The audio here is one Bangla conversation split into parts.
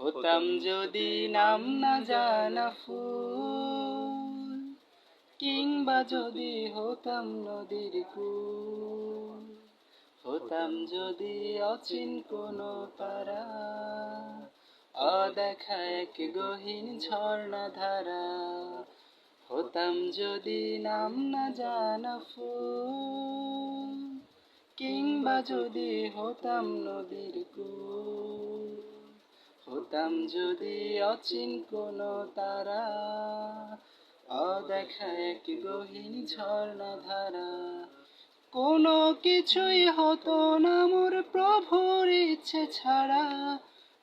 হতাম যদি নাম না জানা ফুল, কিংবা যদি হতাম নদীর কুল, হতাম যদি অচিন কোনো তারা অদেখা এক গহীন ঝর্ণা ধারা, হতাম যদি নাম না জানা ফুল, কিংবা যদি হতাম নদীর কুল। হতাম যদি অচিন কোনো তারা, অদেখা এক গহীন ঝর্ণা ধারা। কোনো কিছুই হতো না মোর প্রভুর ইচ্ছে ছাড়া,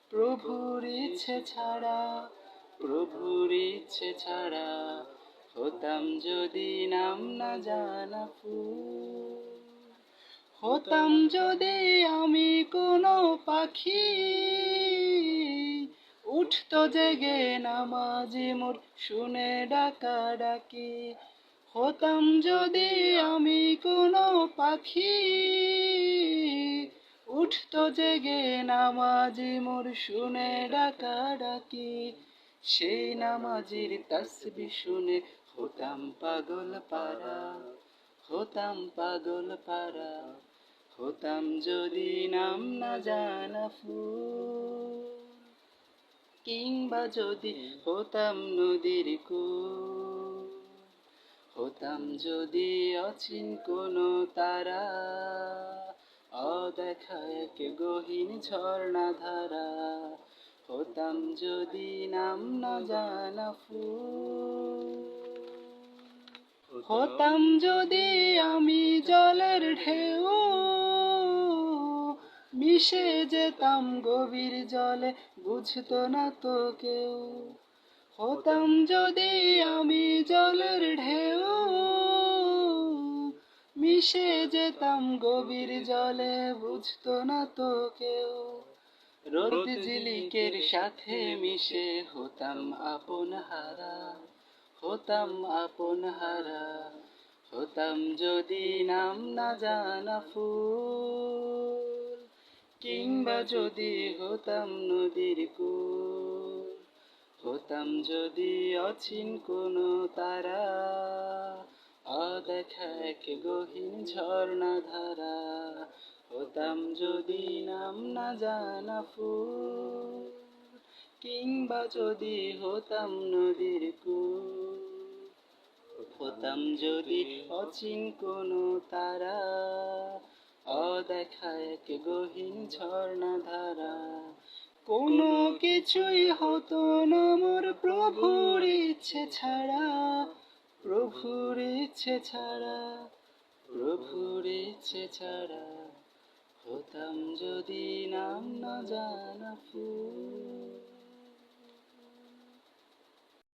প্রভুর ইচ্ছে ছাড়া, প্রভুর ইচ্ছে ছাড়া। হতাম যদি নাম না জানা ফুল, হতাম যদি আমি কোনো পাখি উঠতো জেগে নামাজি মোর, শুনে ডাকা ডাকি হতাম যদি আমি কোনো পাখি। উঠতো জেগে নামাজি মোর, শুনে ডাকা ডাকি সেই নামাজির তসবি শুনে হতাম পাগল পারা হতাম পাগল পারা হতাম যদি নাম না জানা ফুল। কিংবা যদি হতাম নদীর কুল, হতাম যদি অচিন কোনো তারা, অদেখা এক গহীন ঝর্ণা ধারা হতাম যদি নাম না জানা ফুল, হতাম যদি আমি জলের ঢেউ মিশে যেতাম গভীর জলে, বুঝতো না তো কেউ। হতাম যদি আমি জলের ঢেউ, মিশে যেতাম গভীর জলে, বুঝতো না তো কেউ। রোদ ঝিলিকের সাথে মিশে হতাম আপন হারা, হতাম আপন হারা। হতাম যদি নাম না জানা ফুল কিংবা যদি হতাম নদীর কুল, হতাম যদি অচিন কোনো তারা, অদেখা এক গহীন ঝর্ণা ধারা, হতাম যদি নাম না জানা ফুল, কিংবা যদি হতাম নদীর কুল, হতাম যদি অচিন কোনো তারা এক গহীন ঝর্ণা ধারা কোনো কিছুই হতো না মোর প্রভুর ইচ্ছে ছাড়া, প্রভুর ইচ্ছে ছাড়া, প্রভুর ইচ্ছে ছাড়া। হতাম যদি নাম না জানা ফুল।